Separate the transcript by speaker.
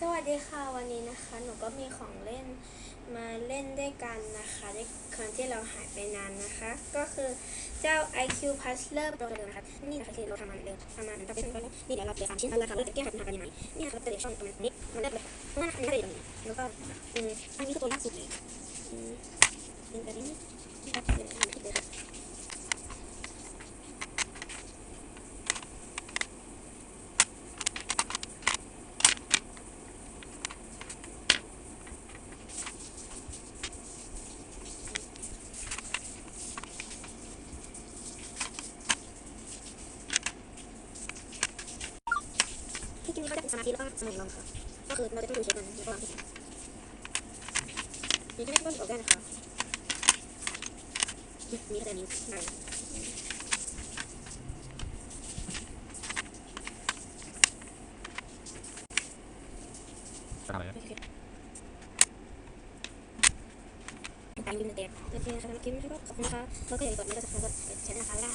Speaker 1: สวัสดีค่ะวันนี้นะคะ หนูก็มีของเล่นมาเล่นด้วยกันนะคะด้วยครั้งที่เราหายไปนานนะคะ ก็คือเจ้า IQ Puzzler ตัวเดิมนะคะนี่นะคะคือเราทำมันเดิมทำมันเป็นตัวนี้นี่เดี๋ยวเราเหลือสามชิ้นเราเราจะแก้ไขปัญหากันยังไงนี่นะคะเราจะเหลือช่องตรงนี้มันเลือกเลยเพราะว่าอันนี้ก็เลยตรงนี้แล้วก็อืมอันนี้คือตัวล่าสุดเลยอืมนี่แบบนี้นะครับเดี๋ยวอันนี้เลยค่ะ ที่จ ริงก็จะเป็นสมาธิแล้วก็สมองลมค่ะก็คือเราจะต้องดูเช็คมันแล้วก็วางที่นี่จะไม่ต้องออกได้นะคะนี่ก็จะมีได้
Speaker 2: อะไรอะ
Speaker 1: การยืมเตียงโอเคสำหรับคลิปนี้ก็ขอบคุณนะคะแล้วก็อย่าลืมกดไลค์กดซับสไครต์กดแชร์นะคะ